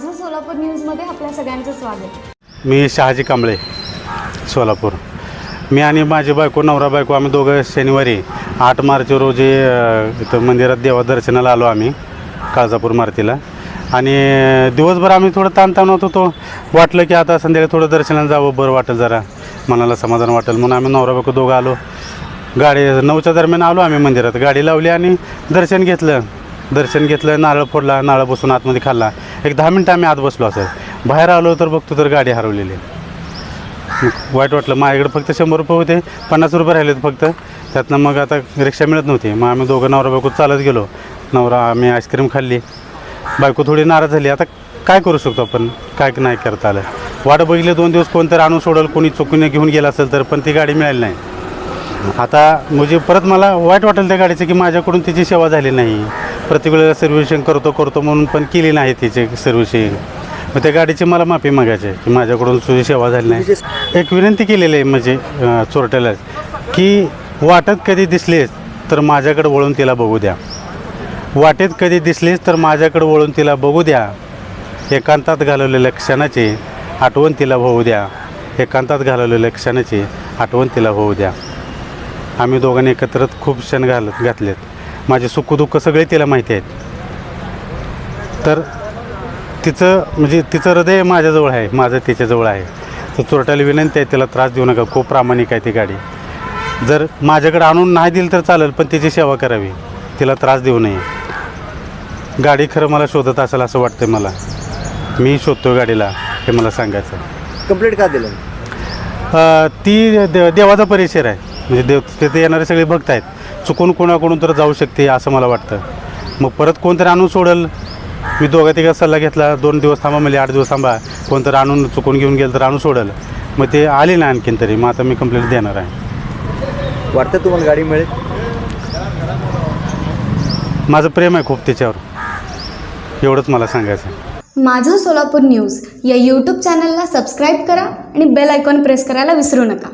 माझं सोलापूर न्यूजमध्ये आपल्या सगळ्यांचं स्वागत. मी शहाजी कांबळे सोलापूर. मी आणि माझी बायको नवरा बायको आम्ही दोघं शनिवारी आठ मार्च रोजी इथं मंदिरात देवा दर्शनाला आलो आम्ही काळजापूर मारुतीला. आणि दिवसभर आम्ही थोडं ताणताण होत होतो. वाटलं की आता संध्याकाळी थोडं दर्शनाला जावं बरं वाटेल जरा. मनाला समाधान वाटेल म्हणून आम्ही नवरा बायको दोघं आलो. गाडी नऊच्या दरम्यान आलो आम्ही मंदिरात. गाडी लावली आणि दर्शन घेतलं. दर्शन घेतलं नारळ फोडला नारळ बसून आतमध्ये खाल्ला. एक दहा मिनटं आम्ही आत बसलो असं. बाहेर आलो तर बघतो तर गाडी हरवलेली. वाईट वाटलं. माझ्याकडे फक्त शंभर रुपये होते पन्नास रुपये राहिलेत फक्त. त्यातनं मग आता रिक्षा मिळत नव्हती. मग आम्ही दोघं नवरा बायको चालत गेलो. नवरा आम्ही आईस्क्रीम खाल्ली. बायको थोडी नाराज झाली. आता काय करू शकतो आपण? काय नाही करता आलं. वाट बघितलं दोन दिवस कोणतरी आणून सोडल कोणी चुकून घेऊन गेला असेल तर पण ती गाडी मिळाली नाही. आता म्हणजे परत मला वाईट वाटेल त्या गाडीचं की माझ्याकडून तिची सेवा झाली नाही. प्रत्येक वेळेला सर्व्हिसिंग करतो करतो म्हणून पण केली नाही तिची सर्व्हिसिंग. मग त्या गाडीची मला माफी मागायची आहे की माझ्याकडून तुझी सेवा झाली नाही. एक विनंती केलेली आहे म्हणजे अं, चोरट्याला की वाटत कधी दिसलीस तर माझ्याकडे वळून तिला बघू द्या. वाटेत कधी दिसलीस तर माझ्याकडे वळून तिला बघू द्या. एकांतात घालवलेल्या क्षणाची आठवण तिला होऊ द्या. एकांतात घालवलेल्या क्षणाची आठवण तिला होऊ द्या. आम्ही दोघांनी एकत्र खूप क्षण घालत घातलेत. माझे सुखदुःख सगळे तिला माहिती आहेत. तर तिचं म्हणजे तिचं हृदय माझ्याजवळ आहे माझं तिच्याजवळ आहे. तर चोरट्याला विनंती आहे तिला त्रास देऊ नका खूप प्रामाणिक आहे ती गाडी. जर माझ्याकडे आणून नाही दिली तर चालेल पण तिची सेवा करावी. तिला त्रास देऊ नये. गाडी खरं मला शोधत असेल असं वाटतं मला. मी शोधतो गाडीला हे मला सांगायचं. कंप्लीट का दिलं? ती दे देवाचा परिसर आहे. म्हणजे देव तिथे येणारे सगळे भक्त आहेत. चुकून कोणाकडून तर जाऊ शकते असं मला वाटतं. मग परत कोणतरी आणून सोडल. मी दोघा तिघा सल्ला घेतला. दोन दिवस थांबा म्हणजे आठ दिवस थांबा. कोणतरी आणून चुकून घेऊन गेलं तर आणून सोडल. मग ते आले ना आणखीन तरी. मग आता मी कंप्लेंट देणार आहे. वाटतं तुम्हाला गाडी मिळेल? माझं प्रेम आहे खूप त्याच्यावर एवढंच मला सांगायचं आहे. माझं सोलापूर न्यूज या यूट्यूब चॅनलला सबस्क्राईब करा आणि बेल आयकॉन प्रेस करायला विसरू नका.